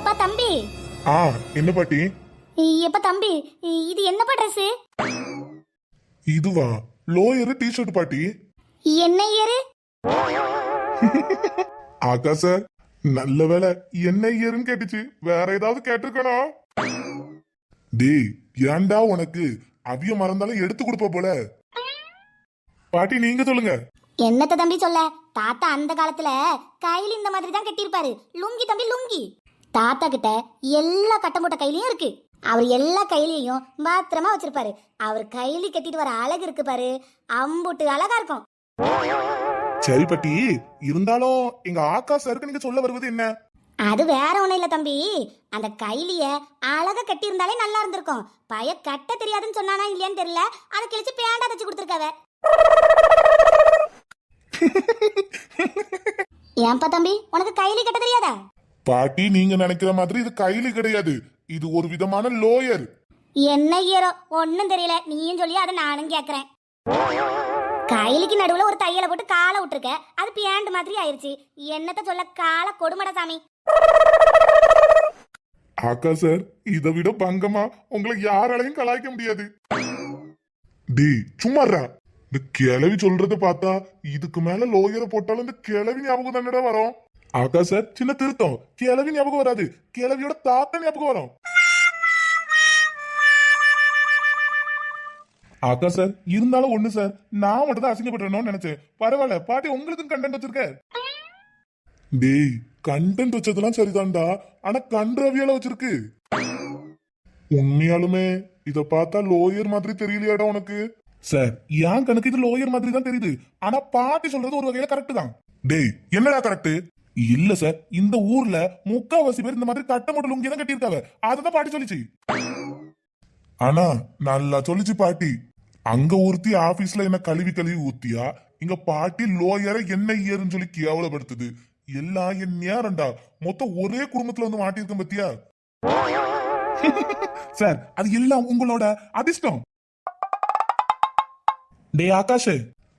எப்பா தம்பி? ஆ என்ன பாட்டி? எப்ப தம்பி இது என்னப்பா ட்ரெஸ் இதுவா? லோயர் டிஷர்ட் பாட்டி. என்ன இயரு? ஆகா சார் நல்ல வேலை என்ன இயருன்னு கேட்டுச்சு. வேற ஏதாவது கேட்டிருக்கணும் டேய் ஏன்டா உனக்கு? அவிய மறந்தாலும் எடுத்து கொடுப்ப போல. பாட்டி நீங்க சொல்லுங்க. என்னத்த தம்பி சொல்ல? தாத்தா அந்த காலத்துல கையில இந்த மாதிரி தான் கட்டியிருப்பாரு. லுங்கி தம்பி லுங்கி. தாத்தா கிட்ட எல்லா கட்டம் போட்ட கையிலயும் இருக்கு. அவர் எல்லா கையிலையும் பத்திரமா வச்சிருப்பாரு. அவர் கையில கட்டிட்டு வர அழகு இருக்கு பாரு. அம்புட்டு அழகா இருக்கும். சரி பாட்டி இருந்தாலும் எங்க ஆக்கா சருக்கு நீங்க சொல்ல வருவது என்ன? அது வேற ஒண்ணும் இல்ல தம்பி. அந்த கைலிய அழகா கட்டி இருந்தாலே நல்லா இருந்திருக்கும். பய கட்ட தெரியாதுன்னு சொன்னானா இல்லையான்னு தெரியல. அதை கிழிச்சு பேண்டா தச்சு கொடுத்துருக்காவ. ஏன்பா தம்பி உனக்கு கைலி கட்ட தெரியாதா? பாட்டி நீங்க நினைக்கிற மாதிரி இது கையில கிடையாது. இது ஒரு விதமான லோயர் என்ன ஈரோ ஒன்னும் தெரியல. நீயும் சொல்லி அதை நானும் கேக்குறேன். கைலிக்கு நடுவுல ஒரு தையலை போட்டு காலை விட்டுருக்க. அது பேண்ட் மாதிரி ஆயிருச்சு. என்னத்த சொல்ல காலை கொடுமட சாமி. ஆக்கா சார் இதை விட பங்கமா உங்களை யாராலையும் கலாய்க்க முடியாது. டேய் சும்மாறா இந்த கிழவி சொல்றத பார்த்தா இதுக்கு மேல லோயரை போட்டாலும் இந்த கிழவி ஞாபகம் தானடா வரும். ஆகா சார் சின்ன திருத்தம். கிழவி ஞாபகம் வராது. கிழவியோட தாத்தா ஞாபகம் வரும். ஆகா சார் இருந்தாலும் ஒண்ணு சார் நான் மட்டும் தான் அசிங்கப்பட்டுறணும்னு நினைச்சேன். பரவாயில்ல. பாட்டி உங்களுக்கும் கண்டென்ட் வச்சிருக்க? டேய் கண்டென்ட் வச்சதெல்லாம் சரிதான்டா. ஆனா கன்றவியால வச்சிருக்கு. உண்மையாலுமே இத பார்த்தா லோயர் மாதிரி தெரியலையாடா உனக்கு? சார் என் கணக்கு இது லோயர் மாதிரி தான் தெரியுது. ஆனா பாட்டி சொல்றது ஒரு வகையில கரெக்ட் தான். டேய் என்னடா கரெக்ட் இல்ல சார் இந்த ஊர்ல முக்காவாசி பேர் இந்த மாதிரி தட்ட மட்டும் லுங்கி தான் கட்டியிருக்காங்க. அதுதான் பாட்டி சொல்லிச்சு. ஆனா நல்லா சொல்லிச்சு பாட்டி. அங்க ஒருத்தி ஆபீஸ்ல என்ன கழுவி கழுவி ஊத்தியா? இங்க பாட்டி லோயர என்ன ஏறுன்னு சொல்லி கேவலப்படுத்துது. எல்லாம் என் நேரண்டா மொத்தம் ஒரே குடும்பத்துல வந்து மாட்டிருக்கேன் பத்தியா? சார் அது எல்லாம் உங்களோட அதிர்ஷ்டம். டேய் ஆகாஷ்.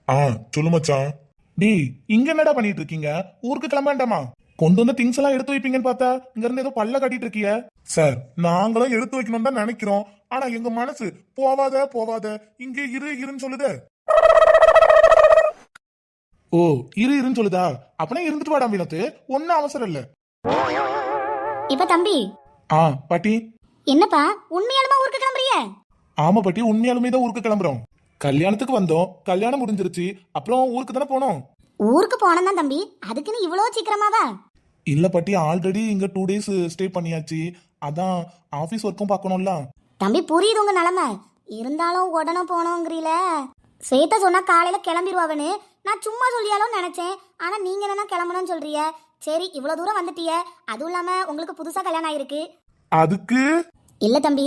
ஆ சொல்லு மச்சான். டேய் இங்க என்னடா பண்ணிட்டு இருக்கீங்க ஊருக்கு கிளம்ப வேண்டாமா கொண்டு வந்த திங்ஸ் எல்லாம் எடுத்து வைப்பீங்கன்னு பார்த்தா இங்க இருந்து ஏதோ பல்ல கட்டிட்டு இருக்கிய. சார் நாங்களும் எடுத்து வைக்கணும் தான் நினைக்கிறோம். ஆனா எங்க மனசு போவாத போவாத இங்கே இரு இருன்னு சொல்லுதே. ஓ இரு இருன்னு சொல்லுதா? அப்படின்னா இருந்துட்டு வாடா வினத்து. ஒன்னும் அவசரம் இல்ல. இப்ப தம்பி. ஆ பாட்டி. என்னப்பா உண்மையாலுமா ஊருக்கு கிளம்புறிய? ஆமா பாட்டி உண்மையாலுமே தான் ஊருக்கு கிளம்புறோம். கல்யாணத்துக்கு வந்தோம். கல்யாணம் முடிஞ்சிருச்சு. அப்புறம் ஊருக்கு தானே போனோம். ஊருக்கு போனதான் தம்பி. அதுக்குன்னு இவ்வளோ சீக்கிரமாவா? இல்ல பாட்டி ஆல்ரெடி இங்க டூ டேஸ் ஸ்டே பண்ணியாச்சு. அதான் ஆபீஸ் ஒர்க்கும் பார்க்கணும்ல. தம்பி புரியுது உங்க நிலமை. இருந்தாலும் உடனே போனோங்கிறீல. ஸ்வேதா சொன்னா காலையில கிளம்பிடுவாவன்னு நான் சும்மா சொல்லியாலும் நினைச்சேன். ஆனா நீங்க என்ன கிளம்பணும்னு சொல்றிய சரி இவ்வளவு தூரம் வந்துட்டிய. அதுவும் இல்லாம உங்களுக்கு புதுசா கல்யாணம் ஆயிருக்கு. அதுக்கு? இல்ல தம்பி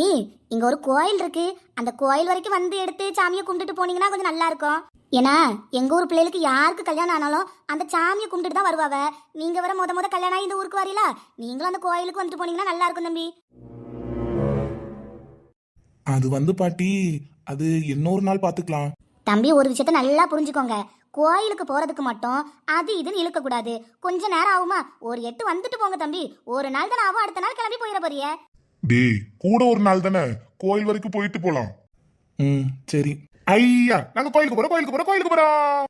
இங்க ஒரு கோயில் இருக்கு. அந்த கோயில் வரைக்கும் வந்து எடுத்து சாமியை கும்பிட்டுட்டு போனீங்கன்னா கொஞ்சம் நல்லா இருக்கும். ஏன்னா எங்க ஊர் பிள்ளைகளுக்கு யாருக்கு கல்யாணம் ஆனாலும் அந்த சாமியை கும்பிட்டுட்டு தான் வருவாவ. நீங்க வர முத முத கல்யாணம் ஆகி இந்த ஊருக்கு வரீங்களா நீங்களும் அந்த கோயிலுக்கு வந்துட்டு போனீங்கன்னா நல்லா இருக்கும் தம்பி. அது வந்து பாட்டி அது இன்னொரு நாள் பாத்துக்கலாம். தம்பி ஒரு விஷயத்த நல்லா புரிஞ்சுக்கோங்க. கோயிலுக்கு போறதுக்கு மட்டும் அது இதுன்னு இழுக்க கூடாது. கொஞ்ச நேரம் ஆகுமா? ஒரு எட்டு வந்துட்டு போங்க தம்பி. ஒரு நாள் தானே ஆகும். அடுத்த நாள் கிளம்பி போயிட போறிய. டேய் கூட ஒரு நாள் தானே? கோயில் வரைக்கும் போயிட்டு போலாம். ம் சரி. ஐயா நாங்க கோயிலுக்கு போறோம் கோயிலுக்கு போறோம் கோயிலுக்கு போறோம்.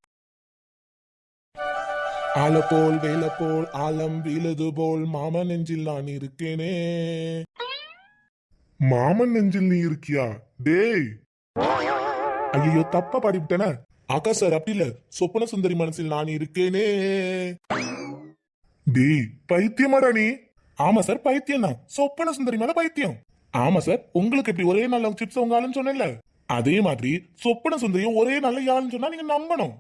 ஆல போல் வேல போல் ஆலம் வீலது போல் மாமன் நெஞ்சில் நான் இருக்கேனே. மாமன் நெஞ்சில் நீ இருக்கியா? டேய். ஐயோ தப்பா பாடிவிட்டேனே. ஆகா சார் அப்படி இல்ல. சொப்பன சுந்தரி மனசில் நான் இருக்கேனே. டேய் பைத்தியமாடா நீ. ஆமா சார் பைத்தியம் தான் சொப்பன சுந்தரி மேல பைத்தியம். ஆமா சார் உங்களுக்கு எப்படி ஒரே நல்ல சிப்ஸ் உங்க ஆளுன்னு சொன்னேன்ல. அதே மாதிரி சொப்பன சுந்தரியும் ஒரே நல்ல யாருன்னு சொன்னா நீங்க நம்பணும்.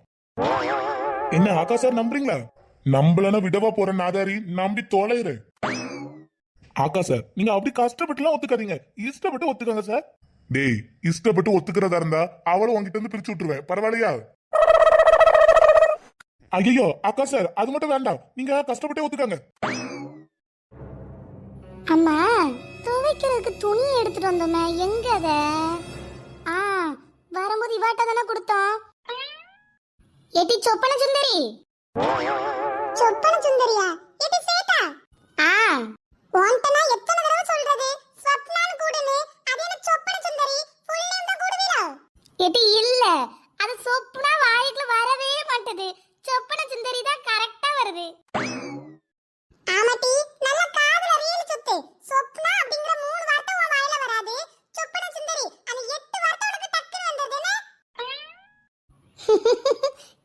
என்ன ஆகா சார் நம்புறீங்களா? நம்பலன்னா விடவா போற நாதாரி நம்பி தொலைற ஆகா சார் நீங்க அப்படி கஷ்டப்பட்டுலாம் ஒத்துக்காதீங்க. இஷ்டப்பட்டு ஒத்துக்கோங்க சார். டேய் இஷ்டப்பட்டு ஒத்துக்கிறதா இருந்தா அவளும் உங்ககிட்ட இருந்து பிரிச்சு விட்டுருவேன். பரவாயில்லையா? ஐயோ அக்கா சார் அது மட்டும் வேண்டாம். நீங்க கஷ்டப்பட்டே ஒத்துக்காங்க. அம்மா துவைக்கிறதுக்கு துணி எடுத்துட்டு வந்தோமே எங்க அத? ஆ வரும்போது இவாட்ட தானே கொடுத்தோம். எட்டி சொப்பன சுந்தரி? சொப்பன சுந்தரியா? எட்டி சேட்டா? ஆ. உன்கிட்ட எத்தனை தடவை சொல்றது? சொப்னான்னு கூடுன்னு. அது என்ன சொப்பன சுந்தரி? ஃபுல் நேம் தான் கூடுவீரா? எட்டி இல்ல. அது சொப்பனா வாய்க்குள்ள வரவே மாட்டது. சொப்பன சுந்தரி தான் கரெக்டா வருது.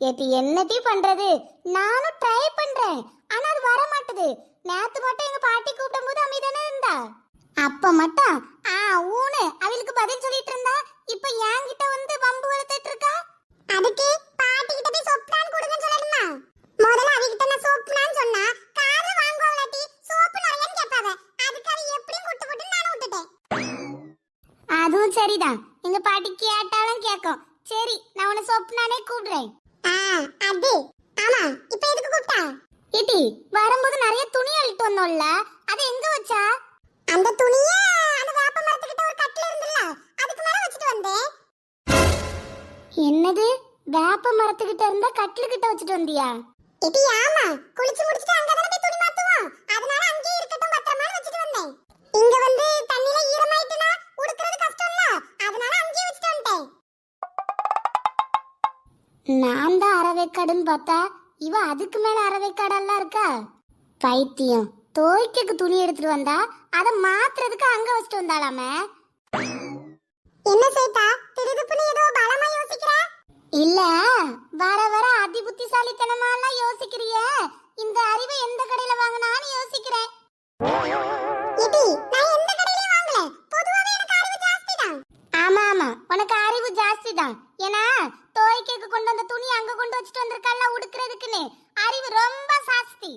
எது என்னடி பண்றது? நானும் ட்ரை பண்றேன். ஆனா அது வர மாட்டுது நேத்து மட்டும் எங்க பாட்டி கூப்பிடும் போது அமைதானே இருந்தா? அப்ப மட்டும்? ஆ ஊனு. அவளுக்கு பதில் சொல்லிட்டு இருந்தா? இப்ப என்கிட்ட வந்து வம்பு வளர்த்துட்டு இருக்கா? அதுக்கு பாட்டி கிட்ட போய் சொப்னான் கொடுங்கன்னு சொல்லணுமா? முதல்ல அவகிட்ட நான் சோப்புனான்னு சொன்னா காரை வாங்குவாங்களாட்டி? சோப்பு நிறையன்னு கேட்பாவ அதுக்கு அவ எப்படியும் குட்டு நானும் விட்டுட்டேன். அதுவும் சரிதான். எங்க பாட்டி கேட்டாலும் கேட்கும். சரி நான் உன்னை சொப்னானே கூப்பிடுறேன். ஆ அது ஆமா இப்போ எதுக்கு கூப்பிட்டா? இட்டி வரும்போது நிறைய துணி அள்ளிட்டு வந்தோம்ல அது எங்க வச்சா? அந்த துணிய அந்த வேப்ப மரத்துக்கிட்ட ஒரு கட்டில இருந்துல்ல அதுக்கு மேல வச்சுட்டு வந்தேன். என்னது? வேப்ப மரத்துக்கிட்ட இருந்த கட்டில் கிட்ட வச்சுட்டு வந்தியா? இது ஆமா. குளிச்சு முடிச்சிட்டு அங்க தானே போய் துணி மாத்துவோம். அதனால அங்கேயே இருக்கட்டும் பத்திரமா வச்சுட்டு வந்தேன். இங்க வந்து தண்ணில ஈரமாயிட்டுனா உடுக்கிறது நான் தான் அறவேக்காடுன்னு பார்த்தா இவ அதுக்கு மேல அறவேக்காடெல்லாம் இருக்கா? பைத்தியம். தோய்க்கு துணி எடுத்துட்டு வந்தா அதை மாத்துறதுக்கு அங்க வச்சுட்டு வந்தாளாமே. என்ன சேட்டா திருதுப்புனி ஏதோ பலமா யோசிக்கிற? இல்ல வர வர அதி புத்திசாலித்தனமா எல்லாம் யோசிக்கிறிய. இந்த அறிவை எந்த கடையில வாங்கினான்னு யோசிக்கிறேன் இது நான் எந்த கடையிலயும் வாங்கல பொதுவாவே எனக்கு அறிவு ஜாஸ்தி தான் ஆமா ஆமா உனக்கு அறிவு ஜாஸ்தி தான் ஏன்னா தோய்க்கு கொண்டு வந்த துணி அங்க கொண்டு வச்சுட்டு வந்திருக்கல்ல உடுக்கிறதுக்குன்னு அறிவு ரொம்ப ஜாஸ்தி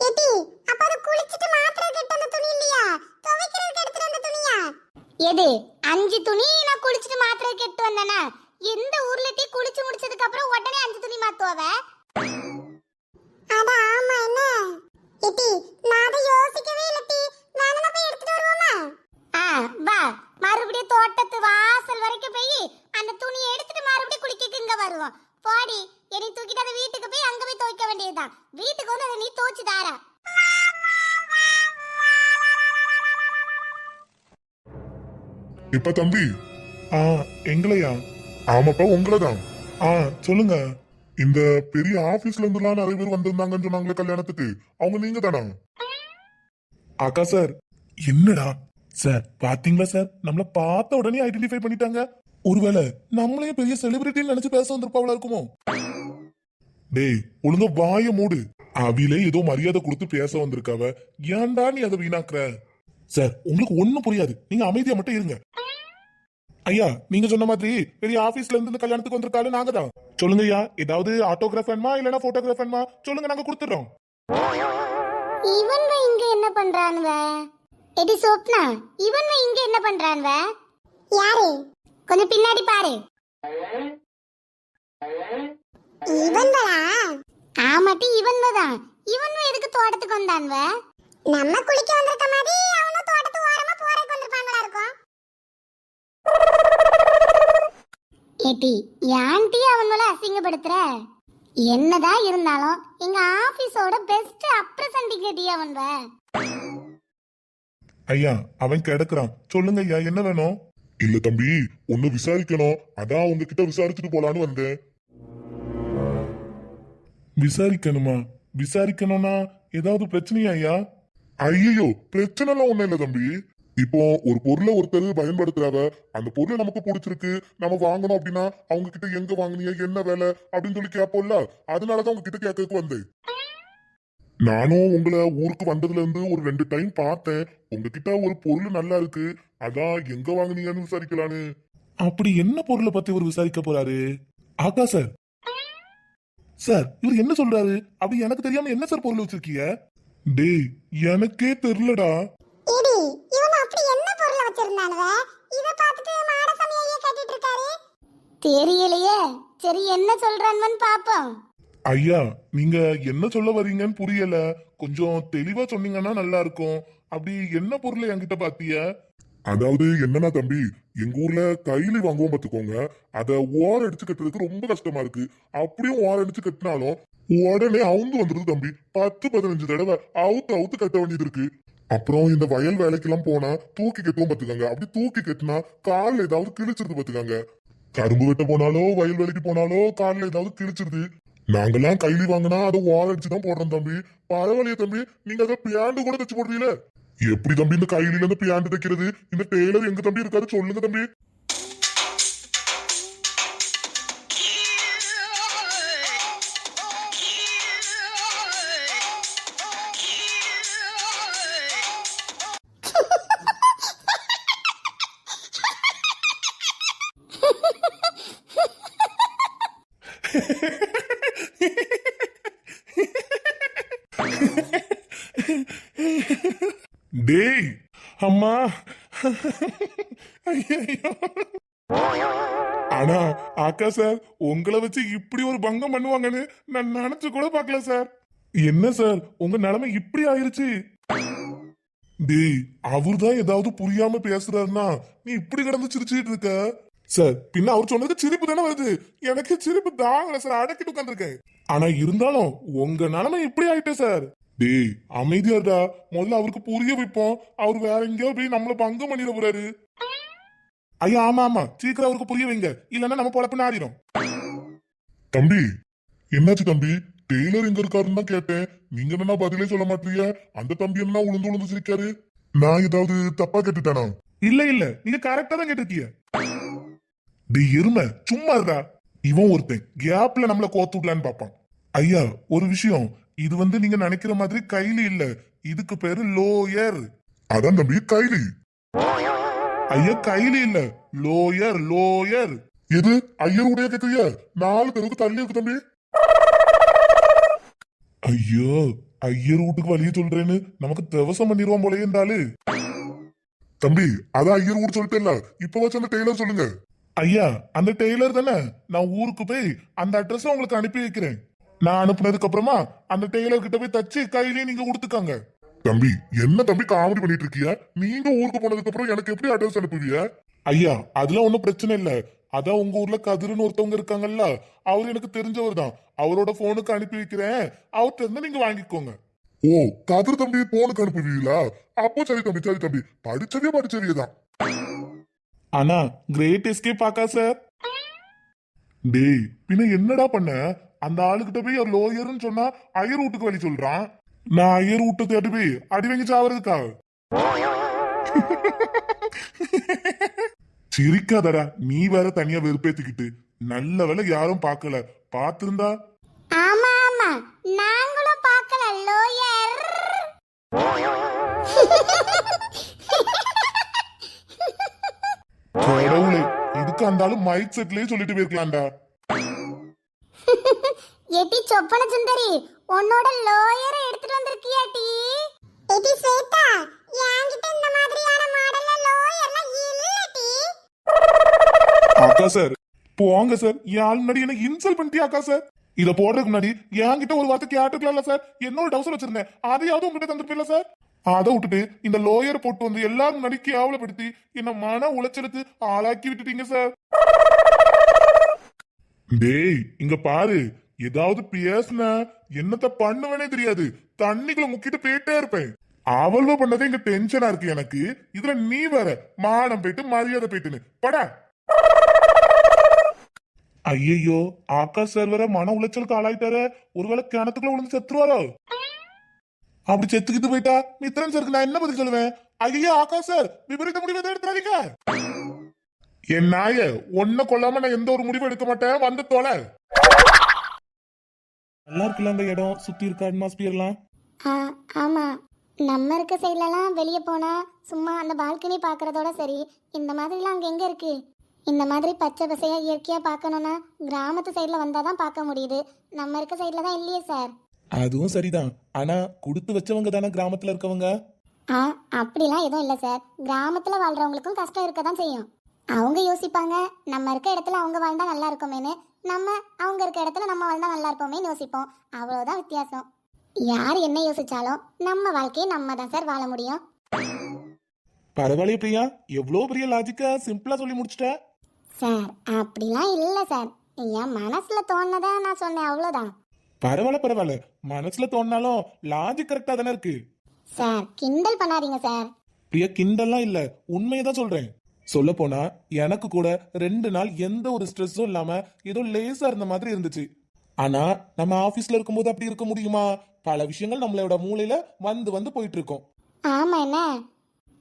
எடி அப்ப அது குளிச்சிட்டு மாத்திரத்துக்கு எடுத்து வந்த துணி இல்லையா துவைக்கிறதுக்கு எடுத்துட்டு வந்த துணியா எது அஞ்சு துணி நான் குளிச்சிட்டு மாத்திரத்துக்கு எடுத்து வந்தேனா எந்த ஊர்ல டீ குளிச்சு முடிச்சதுக்கு அப்புறம் உடனே அஞ்சு துணி மாத்துவவ அட ஆமா என்ன எடி நான் அதை யோசிக்கவே இல்ல டீ நானும் போய் எடுத்துட்டு வருவோமா ஆ வா மறுபடியும் தோட்டத்து வாசல் வரைக்கும் போய் அந்த துணியை எடுத்துட்டு மறுபடியும் குளிக்க இங்க போடி என்னை தூக்கிட்டு அந்த வீட்டுக்கு போய் அங்க போய் துவைக்க வேண்டியதுதான். வீட்டுக்கு வந்து அதை நீ துவைச்சு தாரா. இப்ப தம்பி? ஆ எங்களையா? ஆமாப்பா உங்களதான். ஆ சொல்லுங்க. இந்த பெரிய ஆபீஸ்ல இருந்துலாம் நிறைய பேர் வந்திருந்தாங்கன்னு சொன்னாங்களே கல்யாணத்துக்கு. அவங்க நீங்க தானா அக்கா சார். என்னடா? சார் பாத்தீங்களா சார்? நம்மள பார்த்த உடனே ஐடென்டிஃபை பண்ணிட்டாங்க. ஒருவேளை நம்மளே பெரிய செலிபிரிட்டின்னு நினைச்சு பேச வந்திருப்பாவளா இருக்குமோ? டேய் ஒழுங்கா வாய மூடு. அவிலே ஏதோ மரியாதை கொடுத்து பேச வந்திருக்காவ. ஏன்டா நீ அதை வீணாக்குற? சார் உங்களுக்கு ஒண்ணும் புரியாது. நீங்க அமைதியா மட்டும் இருங்க. ஐயா நீங்க சொன்ன மாதிரி பெரிய ஆபீஸ்ல இருந்து இந்த கல்யாணத்துக்கு வந்திருக்காலும் நாங்க தான். சொல்லுங்க ஐயா ஏதாவது ஆட்டோகிராஃப் வேணுமா இல்லனா போட்டோகிராஃப் வேணுமா? சொல்லுங்க நாங்க கொடுத்துறோம். இவன் இங்க என்ன பண்றானுவ? எடி சோப்னா இவன் இங்க என்ன பண்றானுவ? யாரு? கொஞ்சம் பின்னாடி பாரு. இவன்களா? ஆமாட்டி இவன்வ தான் இவன் எதுக்கு தோட்டத்துக்கு வந்தான்வ? நம்ம குளிக்க வந்திருக்க மாதிரி அவனும் தோட்டத்து ஓரமா போறதுக்கு வந்திருப்பாங்களா இருக்கும். ஏட்டி ஏன்டி அவங்கள அசிங்கப்படுத்துற? என்னதான் இருந்தாலும் எங்க ஆபீஸோட பெஸ்ட் அப்ரசன்டிகேட்டி அவன்வ. ஐயா அவன் கிடக்குறான். சொல்லுங்க ஐயா என்ன வேணும்? இல்ல தம்பி ஒண்ணு விசாரிக்கணும். அதான் உங்ககிட்ட விசாரிச்சுட்டு போலான்னு வந்தேன். விசாரிக்கணுமா? விசாரிக்கணும்னா ஏதாவது பிரச்சனையா ஐயா? ஐயோ பிரச்சனை எல்லாம் ஒண்ணும் இல்ல தம்பி. இப்போ ஒரு பொருளை ஒருத்தர் பயன்படுத்துறாங்க. அந்த பொருளை நமக்கு பிடிச்சிருக்கு. நம்ம வாங்கணும் அப்படின்னா அவங்க கிட்ட எங்க வாங்குனீங்க என்ன வேலை அப்படின்னு சொல்லி கேட்போம்ல. அதனாலதான் உங்ககிட்ட கேட்கறதுக்கு வந்தேன். நானும் உங்களை ஊருக்கு வந்ததுல இருந்து ஒரு ரெண்டு டைம் பார்த்தேன். உங்ககிட்ட ஒரு பொருள் நல்லா இருக்கு. அதான் எங்க வாங்குனீங்கன்னு விசாரிக்கலான்னு. அப்படி என்ன பொருளை பத்தி இவர் விசாரிக்க போறாரு? ஆகா சார். சார் இவர் என்ன சொல்றாரு? அப்படி எனக்கு தெரியாம என்ன சார் பொருள் வச்சிருக்கீங்க? டேய் எனக்கே தெரியலடா. ஏடி இவன் அப்படி என்ன பொருளை வச்சிருந்தானுவ? இத பார்த்துட்டு மாடசாமி ஐயா கேட்டிட்டு இருக்காரு. தெரியலையே. சரி என்ன சொல்றான்னு பாப்போம் ஐயா நீங்க என்ன சொல்ல வரீங்கன்னு புரியல. கொஞ்சம் தெளிவா சொன்னீங்கன்னா நல்லா இருக்கும் அப்படி என்ன பொருள் என்கிட்ட பாத்திய அதாவது என்னன்னா தம்பி எங்க ஊர்ல கைலி வாங்குவோம் பாத்துக்கோங்க. அத ஓர அடிச்சு கட்டுறதுக்கு ரொம்ப கஷ்டமா இருக்கு. அப்படியும் ஓர அடிச்சு கட்டினாலும் உடனே அவுந்து வந்துருது தம்பி. பத்து பதினஞ்சு தடவை அவுத்து அவுத்து கட்ட வேண்டியது இருக்கு. அப்புறம் இந்த வயல் வேலைக்கெல்லாம் போனா தூக்கி கட்டுவோம் பாத்துக்கோங்க. அப்படி தூக்கி கட்டினா கால்ல ஏதாவது கிழிச்சிருது பாத்துக்கோங்க. கரும்பு வெட்ட போனாலோ வயல் வேலைக்கு போனாலோ கால்ல ஏதாவது கிழிச்சிருது. நாங்கெல்லாம் கைலி வாங்கினா அதை வால் அடிச்சு தான் போடுறோம் தம்பி. பரவாயில்லையே தம்பி நீங்க அதை பியாண்டு கூட தச்சு போடுறீங்களே எப்படி தம்பி இந்த கைலில இருந்து பியாண்டு தைக்கிறது? இந்த டெய்லர் எங்க தம்பி இருக்காரு சொல்லுங்க தம்பி. டேய் அம்மா. ஆனா ஆக்கா சார் உங்களை வச்சு இப்படி ஒரு பங்கம் பண்ணுவாங்கன்னு நான் நினைச்சு கூட பாக்கல சார். என்ன சார் உங்க நிலைமை இப்படி ஆயிருச்சு? டேய் அவர்தான் ஏதாவது புரியாம பேசுறாருன்னா நீ இப்படி கிடந்து சிரிச்சுட்டு இருக்க? சார் பின்ன அவர் சொன்னதுக்கு சிரிப்பு தானே வருது? எனக்கு சிரிப்பு தாங்கல சார் அடக்கிட்டு உட்காந்துருக்கேன் ஆனா இருந்தாலும் உங்க நிலைமை இப்படி ஆயிட்டே சார். டேய் அமைதியாடா. முதல்ல அவருக்கு புரிய வைப்போம். அவர் வேற எங்கேயோ போய் நம்மள பங்கம் பண்ணிட போறாரு. ஐயா ஆமா ஆமா. சீக்கிரம் அவருக்கு புரிய வைங்க. இல்லன்னா நம்ம பொழப்பு நாடிடும் தம்பி என்னாச்சு தம்பி? டெய்லர் எங்க இருக்காருன்னு தான் கேட்டேன். நீங்க என்ன பதிலே சொல்ல மாட்டீங்க? அந்த தம்பி என்ன உளுந்து உளுந்து சிரிக்காரு. நான் ஏதாவது தப்பா கேட்டுட்டானா? இல்ல இல்ல. நீங்க கரெக்டா தான் கேட்டிருக்கீங்க. டேய் எருமை. சும்மா இருடா. இவன் ஒருத்தன். கேப்ல நம்மள கோத்து விடலான்னு பாப்பான் ஐயா ஒரு விஷயம். இது வந்து நீங்க நினைக்கிற மாதிரி கைலி இல்ல. இதுக்கு பேரு லோயர் அதான் தம்பி கைலி. ஐயா கைலி இல்ல. லோயர் லோயர் எது? ஐயர் உடைய கேக்குறிய? நாலு தெருவுக்கு தள்ளி இருக்கு தம்பி. ஐயோ ஐயர் வீட்டுக்கு வழிய சொல்றேன்னு நமக்கு திவசம் பண்ணிடுவோம் போலயே இருந்தாலு தம்பி அதான் ஐயர் வீடு சொல்லிட்டேன்ல. இப்ப வச்சு அந்த டெய்லர் சொல்லுங்க. ஐயா அந்த டெய்லர் தானே? நான் ஊருக்கு போய் அந்த அட்ரஸ் உங்களுக்கு அனுப்பி வைக்கிறேன். நான் அனுப்புனதுக்கு அப்புறமா அந்த டெய்லர் கிட்ட போய் தச்சு கையிலேயே நீங்க கொடுத்துக்காங்க. தம்பி என்ன தம்பி காமெடி பண்ணிட்டு இருக்கிய? நீங்க ஊருக்கு போனதுக்கு அப்புறம் எனக்கு எப்படி அட்ரஸ் அனுப்புவிய? ஐயா அதெல்லாம் ஒன்னும் பிரச்சனை இல்ல. அதான் உங்க ஊர்ல கதிர்னு ஒருத்தவங்க இருக்காங்கல்ல அவர் எனக்கு தெரிஞ்சவர் தான். அவரோட போனுக்கு அனுப்பி வைக்கிறேன். அவர்கிட்ட இருந்தா நீங்க வாங்கிக்கோங்க. ஓ கதிர் தம்பி போனுக்கு அனுப்புவீங்களா அப்போ சரி தம்பி சரி தம்பி. படிச்சதே படிச்சதே தான் ஆனா கிரேட் எஸ்கேப் பாக்கா சார் டேய் பின்ன என்னடா பண்ண? அந்த ஆளுகிட்ட போய் லோயர்னு சொன்னா ஐயர் வீட்டுக்கு வழி சொல்றான். நான் ஐயர் வீட்டு தேடி போய் அடி வாங்கி சாவறதுக்கா சிரிக்காதடா நீ வேற தனியா வெறுப்பேத்திக்கிட்டு. நல்ல வேலை யாரும் பார்க்கல. பார்த்திருந்தா? ஆமா ஆமா. நாங்களும் பார்க்கல லோயர் கடவுளே இதுக்கு அந்த ஆளு மைக் செட்லயே சொல்லிட்டு போயிருக்கலாம்டா. எட்டி சொப்பன சுந்தரி உன்னோட லோயரை எடுத்துட்டு வந்திருக்கியாட்டி எட்டி சேத்தா என்கிட்ட இந்த மாதிரியான மாடல்ல லோயர்லாம் இல்லட்டி அக்கா சார் போங்க சார். என் முன்னாடி என்ன இன்சல்ட் பண்ணிட்டியா அக்கா சார்? இத போடுறதுக்கு முன்னாடி என்கிட்ட ஒரு வார்த்தை கேட்டுக்கலாம்ல சார். என்னோட டவுசர் வச்சிருந்தேன். அதையாவது உங்ககிட்ட தந்துருப்பீங்களா சார்? அதை விட்டுட்டு இந்த லோயர் போட்டு வந்து எல்லாரும் முன்னாடி கேவலப்படுத்தி என்ன மன உளைச்சலுக்கு ஆளாக்கி விட்டுட்டீங்க சார். டேய் இங்க பாரு. ஏதாவது பேசுன என்னத்த பண்ணுவேனே தெரியாது. தண்ணிக்குள்ள முக்கிட்டு போயிட்டே இருப்பேன். அவள்வ பண்ணதே இங்க டென்ஷனா இருக்கு எனக்கு. இதுல நீ வேற. மானம் போயிட்டு மரியாதை போயிட்டுன்னு. பட. ஐயோ ஆகாஷ் சார் வேற மன உளைச்சலுக்கு ஆளாயிட்டாரு. ஒருவேளை கிணத்துக்குள்ள விழுந்து செத்துருவாரோ? அப்படி செத்துக்கிட்டு போயிட்டா மித்ரன் சாருக்கு நான் என்ன பதில் சொல்லுவேன்? ஐயோ ஆகாஷ் சார் விபரீத முடிவு எடுத்துறாதீங்க. என் நாய ஒன்ன கொல்லாம நான் எந்த ஒரு முடிவும் எடுக்க மாட்டேன். வந்து தொலை. நல்லா இருக்குல்ல அந்த இடம்? சுத்தி இருக்க அட்மாஸ்பியர்லாம் ஆ ஆமா. நம்ம இருக்க சைட்லலாம் வெளியே போனா சும்மா அந்த பால்கனி பார்க்கறதோட சரி. இந்த மாதிரிலாம் அங்கே எங்கே இருக்கு? இந்த மாதிரி பச்சை பசையா இயற்கையாக பார்க்கணுன்னா கிராமத்து சைடில் வந்தால் தான் பார்க்க முடியுது. நம்ம இருக்க சைடில் தான் இல்லையே சார் அதுவும் சரிதான். ஆனா கொடுத்து வச்சவங்க தானே கிராமத்துல இருக்கவங்க? ஆ அப்படிலாம் எதுவும் இல்லை சார் கிராமத்தில் வாழ்கிறவங்களுக்கும் கஷ்டம் இருக்க தான் செய்யும். அவங்க யோசிப்பாங்க நம்ம இருக்க இடத்துல அவங்க வாழ்ந்தா நல்லா இருக்குமேனு நம்ம அவங்க இருக்க இடத்துல நம்ம வாழ்ந்தா நல்லா இருப்போமேன்னு யோசிப்போம். அவ்வளோதான் வித்தியாசம். யார் என்ன யோசிச்சாலும் நம்ம வாழ்க்கையை நம்ம தான் சார் வாழ முடியும். பரவாயில்லையே பிரியா எவ்வளவு பெரிய லாஜிக்கா சிம்பிளா சொல்லி முடிச்சிட்ட? சார் அப்படிலாம் இல்லை சார். என் மனசில் தோணுனதை நான் சொன்னேன் அவ்வளோதான் பரவாயில்ல பரவாயில்ல. மனசுல தோணினாலும் லாஜிக் கரெக்டா தானே இருக்கு. சார் கிண்டல் பண்ணாதீங்க சார். பிரியா கிண்டல்லாம் இல்ல. உண்மையதான் சொல்றேன். சொல்ல போனா எனக்கு கூட ரெண்டு நாள் எந்த ஒரு ஸ்ட்ரெஸ்ஸும் இல்லாம ஏதோ லேசா இருந்த மாதிரி இருந்துச்சு. ஆனா நம்ம ஆபீஸ்ல இருக்கும்போது அப்படி இருக்க முடியுமா? பல விஷயங்கள் நம்மளோட மூளையில வந்து வந்து போயிட்டு இருக்கும் ஆமா என்ன?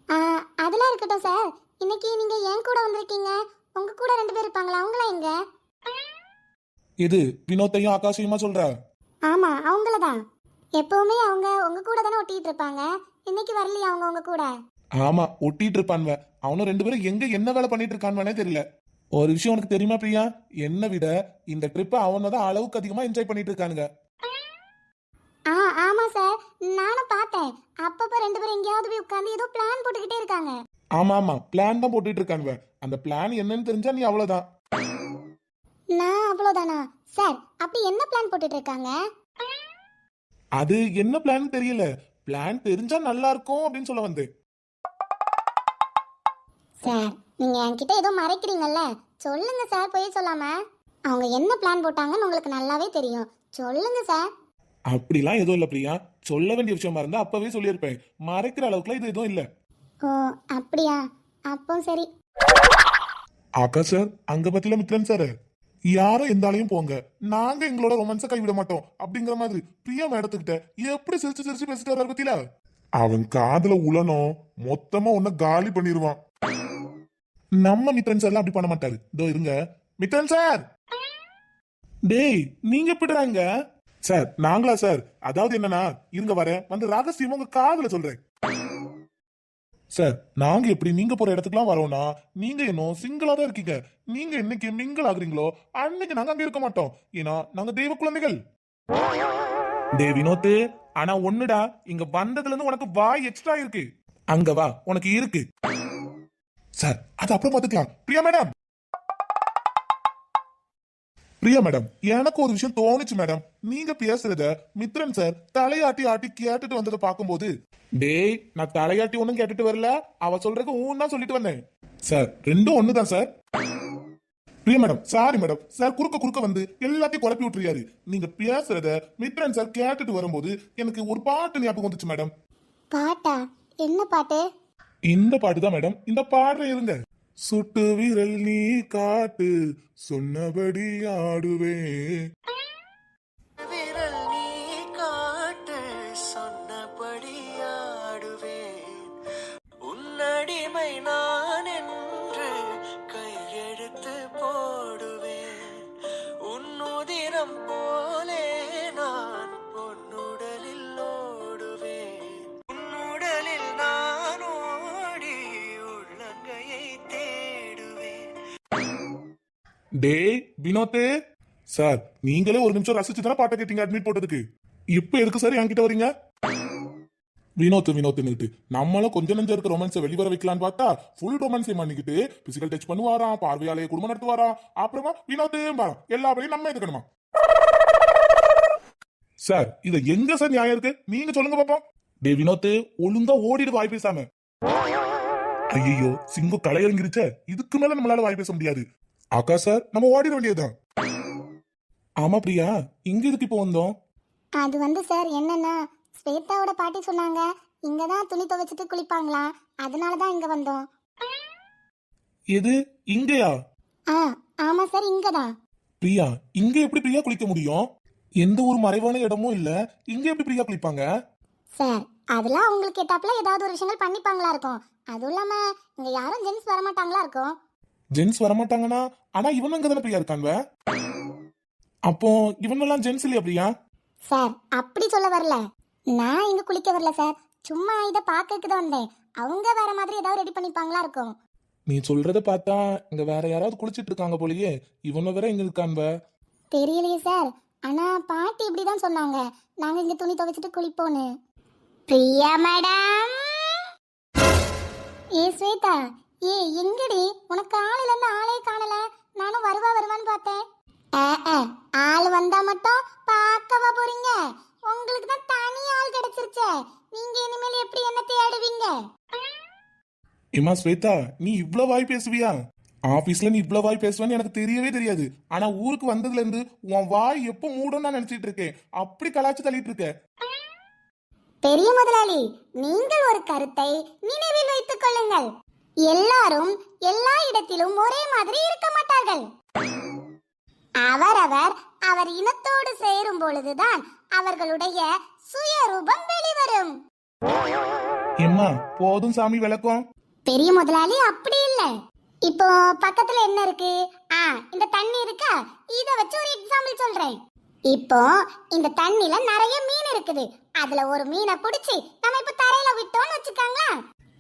ஆ, அதெல்லாம் இருக்கட்டும் சார் இன்னைக்கு நீங்க என் கூட வந்திருக்கீங்க? உங்க கூட ரெண்டு பேர் இருப்பாங்களா? அவங்களா எங்க? இது வினோத்தையும் ஆகாஷையுமா சொல்ற? ஆமா அவங்கள தான் எப்பவுமே அவங்க உங்க கூட தானே ஒட்டிட்டு இருப்பாங்க. இன்னைக்கு வரலையா அவங்க உங்க கூட? ஆமா ஒட்டிட்டு இருப்பான்வ. அவனும் ரெண்டு பேரும் எங்க என்ன வேலை பண்ணிட்டு இருக்கான்வனே தெரியல. ஒரு விஷயம் உனக்கு தெரியுமா பிரியா? என்னை விட இந்த ட்ரிப்பை அவனை தான் அளவுக்கு அதிகமா என்ஜாய் பண்ணிட்டு இருக்கானுங்க. ஆ ஆமா சார் நானும் பார்த்தேன். அப்பப்ப ரெண்டு பேரும் எங்கேயாவது போய் உட்காந்து ஏதோ பிளான் போட்டுக்கிட்டே இருக்காங்க. ஆமா ஆமா. பிளான் தான் போட்டுட்டு இருக்கானுவ அந்த பிளான் என்னன்னு தெரிஞ்சா நீ அவ்வளவுதான். நான் அவ்வளோதானா சார் அப்படி என்ன பிளான் போட்டுட்டு இருக்காங்க? அது என்ன பிளான் தெரியல. பிளான் தெரிஞ்சா நல்லா இருக்கும் அப்படின்னு சொல்ல வந்தேன். சார் நீங்க என்கிட்ட ஏதோ மறைக்கிறீங்கல்ல? சொல்லுங்க சார் போய் சொல்லாம. அவங்க என்ன பிளான் போட்டாங்கன்னு உங்களுக்கு நல்லாவே தெரியும். சொல்லுங்க சார். அப்படிலாம் எதுவும் இல்ல பிரியா. சொல்ல வேண்டிய விஷயமா இருந்தா அப்பவே சொல்லியிருப்பேன். மறைக்கிற அளவுக்குலாம் இது எதுவும் இல்ல. ஓ அப்படியா? அப்போ சரி. ஆகா சார் அங்க பத்தில மித்ரன் சார்? யாரும் எந்த ஆளையும் போங்க. நாங்க எங்களோட ரொமான்ஸை கைவிட மாட்டோம். அப்படிங்கிற மாதிரி பிரியா மேடத்துக்கிட்ட எப்படி சிரிச்சு சிரிச்சு பேசிட்டு வர்றாரு பத்தில அவன் காதுல உளனும் மொத்தமா உன்னை காலி பண்ணிடுவான் நம்ம மித்ரன் சார்லாம் அப்படி பண்ண மாட்டாரு. இதோ இருங்க. மித்ரன் சார்! டேய் நீங்க எப்படிறாங்க சார் நாங்களா சார்? அதாவது என்னன்னா இருங்க வரேன். வந்து ரகசியமா உங்க காதுல சொல்றேன். சார் நாங்க எப்படி நீங்க போற இடத்துக்குலாம் வரோம்னா நீங்க இன்னும் சிங்கிளா தான் இருக்கீங்க. நீங்க என்னைக்கு மிங்கிள் ஆகுறீங்களோ அன்னைக்கு நாங்க அங்க இருக்க மாட்டோம். ஏன்னா நாங்க தெய்வ குழந்தைகள். டே வினோத்து ஆனா ஒண்ணுடா இங்க வந்ததுல இருந்து உனக்கு வாய் எக்ஸ்ட்ரா இருக்கு. அங்க வா உனக்கு இருக்கு. சார் அது அப்புறம் பாத்துக்கலாம் பிரியா மேடம். பிரியா மேடம் எனக்கு ஒரு விஷயம் தோணுச்சு மேடம். நீங்க பேசுறத மித்ரன் சார் தலையாட்டி ஆட்டி கேட்டுட்டு வந்ததை பார்க்கும்போது டேய் நான் தலையாட்டி ஒண்ணும் கேட்டுட்டு வரல. அவ சொல்றதுக்கு ஊன்னா சொல்லிட்டு வந்தேன். சார் ரெண்டும் ஒண்ணுதான் sir. Priya madam sorry madam. Sir குறுக்க குறுக்க வந்து எல்லாத்தையும் குழப்பி விட்டுறியாரு நீங்க பேசுறத மித்ரன் சார் கேட்டுட்டு வரும்போது எனக்கு ஒரு பாட்டு ஞாபகம் வந்துச்சு மேடம். பாட்டா? என்ன பாட்டு? இந்த பாட்டு தான் மேடம் இந்த பாடுற இருங்க. சுட்டு விரல் நீ காட்டு சொன்னபடி ஆடுவேன். டேய் வினோத்தே. சார் நீங்களே ஒரு நிமிஷம் ரசிச்சு தானே பாட்டை கேட்டீங்க அட்மிட் போட்டதுக்கு? இப்போ எதுக்கு சார் என்கிட்ட வரீங்க? வினோத் வினோத்னுட்டு நம்மளும் கொஞ்சம் நெஞ்சம் இருக்க ரொமான்ஸை வெளிவர வைக்கலான்னு பார்த்தா ஃபுல் ரொமான்ஸை பண்ணிக்கிட்டு பிசிக்கல் டச் பண்ணுவாராம் பார்வையாளைய குடும்பம் நடத்துவாராம் அப்புறமா வினோத்து பாரம் எல்லா வேலையும் நம்ம எதுக்கணுமா சார் இத எங்க சார் நியாயம் இருக்கு? நீங்க சொல்லுங்க பாப்போம். டே வினோத் ஒழுங்கா ஓடிடு வாய் பேசாம. ஐயோ சிங்கம் களை இதுக்கு மேல நம்மளால வாய் பேச முடியாது. அக்கா சார் நம்ம ஓடிட வேண்டியதுதான். ஆமா பிரியா இங்க இதுக்கு இப்போ வந்தோம்? அது வந்து சார் என்னன்னா ஸ்வேதாவோட பாட்டி சொன்னாங்க இங்க தான் துணி துவைச்சிட்டு குளிப்பாங்களாம் அதனால தான் இங்க வந்தோம். எது இங்கயா? ஆ ஆமா சார் இங்க தான் பிரியா இங்க எப்படி பிரியா குளிக்க முடியும்? எந்த ஒரு மறைவான இடமும் இல்ல இங்க எப்படி பிரியா குளிப்பாங்க? சார் அதெல்லாம் உங்களுக்கு ஏத்தாப்புல ஏதாவது ஒரு விஷயங்கள் பண்ணிப்பாங்களா இருக்கும். அதுவும் இல்லாம இங்க யாரும் ஜென்ஸ் வரமாட்டாங்களா இருக்கும்? ஜென்ஸ் வரமாட்டாங்கன்னா ஆனா இவன் அங்க தானே பிரியா இருக்கான்வ அப்போ இவனெல்லாம் ஜென்ஸ் இல்லையா பிரியா? சார் அப்படி சொல்ல வரல. நான் இங்க குளிக்க வரல சார். சும்மா இதை பார்க்கறதுக்கு தான் வந்தேன். அவங்க வேற மாதிரி ஏதாவது ரெடி பண்ணிப்பாங்களா இருக்கும். நீ சொல்றத பார்த்தா இங்க வேற யாராவது குளிச்சிட்டு இருக்காங்க போலயே. இவன வேற இங்க இருக்கான்வ தெரியலையே சார். ஆனா பாட்டி இப்படிதான் சொன்னாங்க. நாங்க இங்க துணி துவைச்சிட்டு குளிப்போன்னு பிரியா மேடம்! ஏ ஸ்வேதா ஏ எங்கடி? உனக்கு காலையில இருந்து ஆளே காணல. நானும் வருவா வருவான்னு பார்த்தேன். ஆ, ஆ, ஆள் வந்தா மட்டும் பார்க்கவா போறீங்க? உங்களுக்கு தான் தனி ஆள் கிடைச்சிருச்சே. நீங்க இனிமேல் எப்படி என்ன தேடுவீங்க? இம்மா ஸ்வேதா நீ இவ்ளோ வாய் பேசுவியா? ஆபீஸ்ல நீ இவ்ளோ வாய் பேசுவேன்னு எனக்கு தெரியவே தெரியாது. ஆனா ஊருக்கு வந்ததுல இருந்து உன் வாய் எப்போ மூடும் நான் நினைச்சிட்டு இருக்கேன். அப்படி கலாச்சு தள்ளிட்டு இருக்க. பெரிய முதலாளி நீங்கள் ஒரு கருத்தை நினைவில் வைத்துக் கொள்ளுங்கள். எல்லாரும் எல்லா இடத்திலும் ஒரே மாதிரி இருக்க மாட்டார்கள். அவரவர் அவர் இனத்தோடு சேரும் பொழுதுதான் அவர்களுடைய சுயரூபம் வெளிவரும். எம்மா போதும் சாமி விளக்கம். பெரிய முதலாளி அப்படி இல்ல. இப்போ பக்கத்துல என்ன இருக்கு? ஆ இந்த தண்ணி இருக்கா? இத வச்சு ஒரு எக்ஸாம்பிள் சொல்றேன். இப்போ இந்த தண்ணில நிறைய மீன் இருக்குது. அதுல ஒரு மீனை பிடிச்சி நம்ம இப்ப தரையில விட்டோம்னு வச்சுக்கோங்களா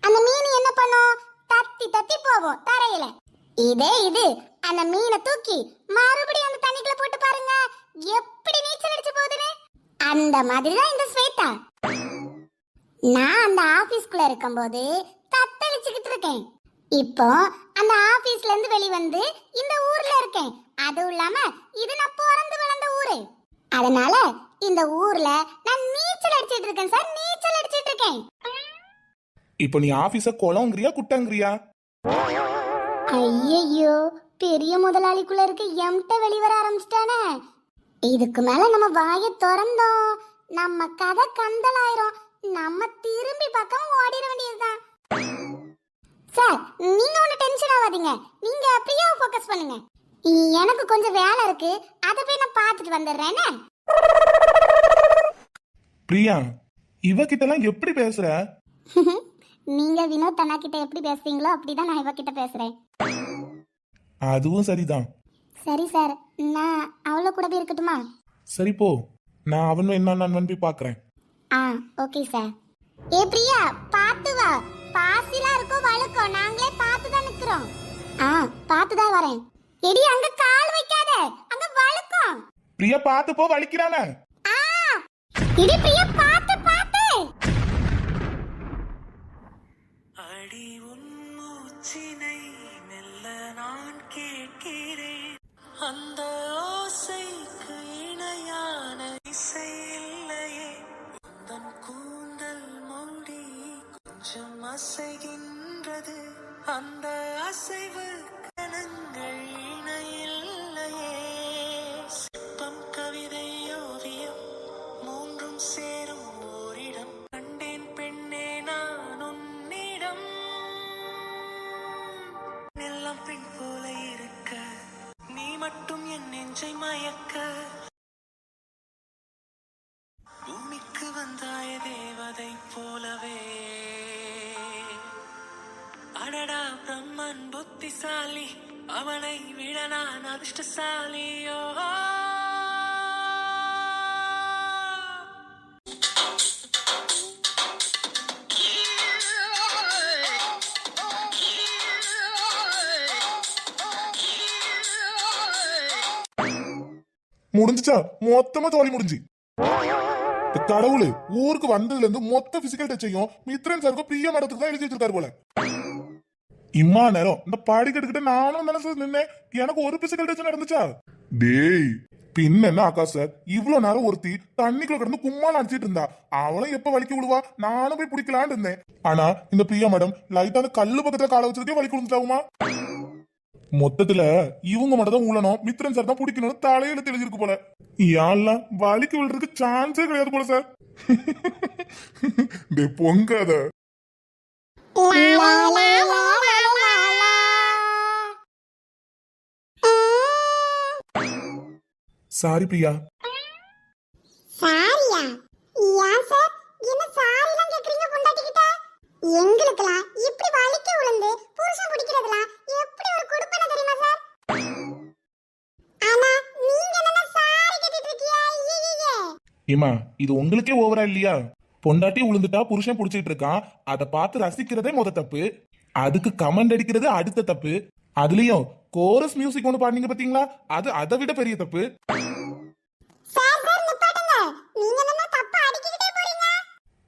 அந்த மீன் என்ன பண்ணும்? தத்தி தத்தி போவோம் தரையில. இதே இது அந்த மீனை தூக்கி மறுபடியும் அந்த தண்ணிக்குள்ள போட்டு பாருங்க. எப்படி நீச்சல் அடிச்சு போகுதுன்னு. அந்த மாதிரிதான் இந்த ஸ்வேதா. நான் அந்த ஆபீஸ்க்குள்ள இருக்கும்போது தத்தளிச்சுக்கிட்டு இருக்கேன். இப்போ அந்த ஆபீஸ்ல இருந்து வெளிவந்து இந்த ஊர்ல இருக்கேன். அதுவும் இல்லாம இது நான் பிறந்து வளர்ந்த ஊரு. அதனால இந்த ஊர்ல நான் நீச்சல் அடிச்சிட்டு இருக்கேன் சார் நீச்சல் அடிச்சிட்டு இருக்கேன். இப்போ நீ ஆபீஸ குளங்கிறியா குட்டங்கிறியா? ஐயையோ பெரிய முதலாளிக்குள்ள இருக்க எம்ட வெளிவர ஆரம்பிச்சிட்டானே. இதுக்கு மேல நம்ம வாயை திறந்தோம். நம்ம கதை கந்தலாயிரும். நம்ம திரும்பி பக்கம் ஓடிட வேண்டியதுதான். சார் நீங்க ஒண்ணு டென்ஷன் ஆகாதீங்க. நீங்க பிரியாவை ஃபோக்கஸ் பண்ணுங்க. எனக்கு கொஞ்சம் வேலை இருக்கு. அதை போய் நான் பார்த்துட்டு வந்துடுறேனே பிரியா இவகிட்டலாம் எப்படி பேசுற? நீங்க வினோத் அண்ணா கிட்ட எப்படி பேசுறீங்களோ அப்படிதான் நான் இவகிட்ட பேசுறேன். அதுவும் சரிதான். சரி சார் நான் அவளோ கூடவே இருக்கட்டுமா? சரி போ. நான் அவனும் என்ன போய் பாக்குறேன். ஆ ஓகே சார். ஏ பிரியா பார்த்து வா. பாசிலாம் இருக்கும் வழுக்கும் நாங்களே பார்த்து தான் நிக்கிறோம். ஆ பார்த்து தான் வரேன். எடி அங்க கால் வைக்காத. அங்க வழுக்கும். பிரியா பார்த்து போ வலிக்கிறானே. ஆ. எடி பிரியா அந்த ஓசைக்கு இணையான இசை இல்லையே தன் கூந்தல் மூடி கொஞ்சம் அசைகின்றது. அந்த அசைவு அதிர்ஷ்டசாலியோ முடிஞ்சுச்சா மொத்தமா தோழி முடிஞ்சு கடவுளு ஊருக்கு வந்ததுல இருந்து மொத்த பிசிக்கல் டச்சையும் மித்ரன் சாருக்கும் பிரியா மடத்துக்கு தான் எழுதி வச்சிருக்காரு போல இம்மா நேரம். இந்த படிக்கட்டுக்கிட்ட நானும் நினைச்சது நின்னேன். எனக்கு ஒரு பிசிக்கல் டச் நடந்துச்சா? டேய் பின்ன என்ன ஆகாஷ் சார்? இவ்வளவு நேரம் ஒருத்தி தண்ணிக்குள்ள கிடந்து கும்மா நினைச்சிட்டு இருந்தா. அவளும் எப்ப வலிக்கு விடுவா? நானும் போய் பிடிக்கலான்னு இருந்தேன். ஆனா இந்த பிரியா மேடம் லைட்டா அந்த கல்லு பக்கத்துல காலை வச்சிருக்கே வலிக்கு விழுந்துட்டாவுமா? மொத்தத்துல இவங்க மட்டும் தான் உள்ளணும் மித்ரன் சார் தான் பிடிக்கணும்னு தலையில தெளிஞ்சிருக்கு போல. யாரெல்லாம் வலிக்கு விழுறதுக்கு சான்ஸே கிடையாது போல சார். டே பொங்காத. சாரி பிரியா. சாரியா? ஏன் சார்? என்ன சாரிலாம் கேக்குறீங்க பொண்டாட்டிக்கிட்ட? எங்களுக்கெல்லாம் இப்படி வலிக்க விழுந்து புருஷன் பிடிக்கிறதுலாம் எப்படி ஒரு கொடுப்பனை தெரியுமா சார்? ஆனா நீங்க என்ன சாரி கேட்டுட்டு இருக்கியா? ஏமா இது உங்களுக்கே ஓவரா இல்லையா? பொண்டாட்டி உளுந்துட்டா புருஷன் புடிச்சிட்டு இருக்கான். அதை பார்த்து ரசிக்கிறதே முத தப்பு. அதுக்கு கமெண்ட் அடிக்கிறது அடுத்த தப்பு. அதுலயும் கோரஸ் மியூசிக் ஒன்று பாடுனீங்க பாத்தீங்களா? அது அதை விட பெரிய தப்பு.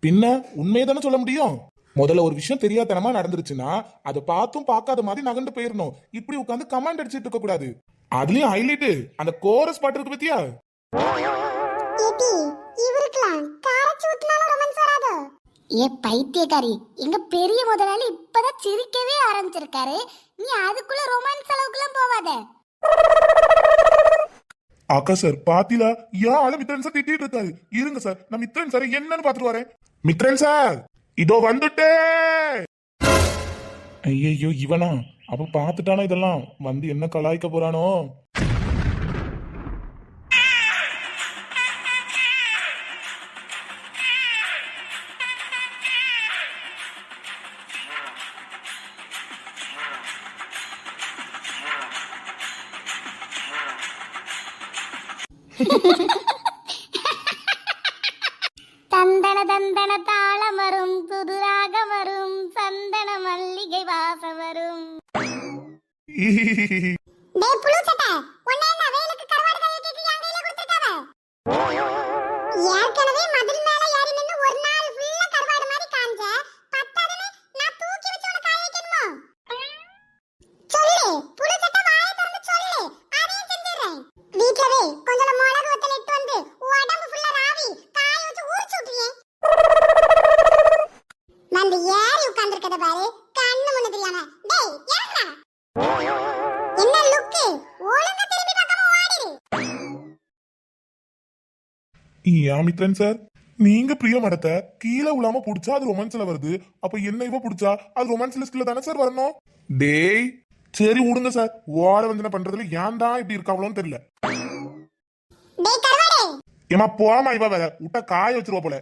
பின்ன உண்மையை தானே சொல்ல முடியும்? முதல்ல ஒரு விஷயம் தெரியாதனமா நடந்துருச்சுன்னா அதை பார்த்தும் பார்க்காத மாதிரி நகண்டு போயிடணும் இப்படி உட்காந்து கமெண்ட் அடிச்சிட்டு இருக்க கூடாது. அதுலயும் ஹைலைட் அந்த கோரஸ் பாட்டு இருக்கு பத்தியா? இவருக்கலாம் காரச்சு ரொமான்ஸ் வராது. ஏ பைத்தியக்காரி எங்க பெரிய முதலாளி இப்பதான் சிரிக்கவே ஆரம்பிச்சிருக்காரு. நீ அதுக்குள்ள ரொமான்ஸ் அளவுக்குலாம் போவாத. அக்கா சார் பாத்தீங்களா ஏன் ஆளு மித்ரன் சார் திட்டிட்டு இருக்காரு? இருங்க சார் நான் மித்ரன் சார் என்னன்னு பாத்துட்டு வரேன். மித்ரன் சார் இதோ வந்துட்டே ஐயோ இவனா? அப்ப பாத்துட்டானா இதெல்லாம்? வந்து என்ன கலாய்க்க போறானோ? ஏன் மித்ரன் சார். நீங்க பிரிய மடத்தை கீழே விழாம புடிச்சா அது ரொமான்ஸ்ல வருது. அப்ப என்ன இவ புடிச்சா? அது ரொமான்ஸ் லிஸ்ட்ல தானே சார் வரணும்? டேய் சரி விடுங்க சார். ஓட வந்தன பண்றதுல ஏன் தான் இப்படி இருக்காவளோன்னு தெரியல. ஏமா போமா இவ வேற. விட்டா காய வச்சிருவா போல.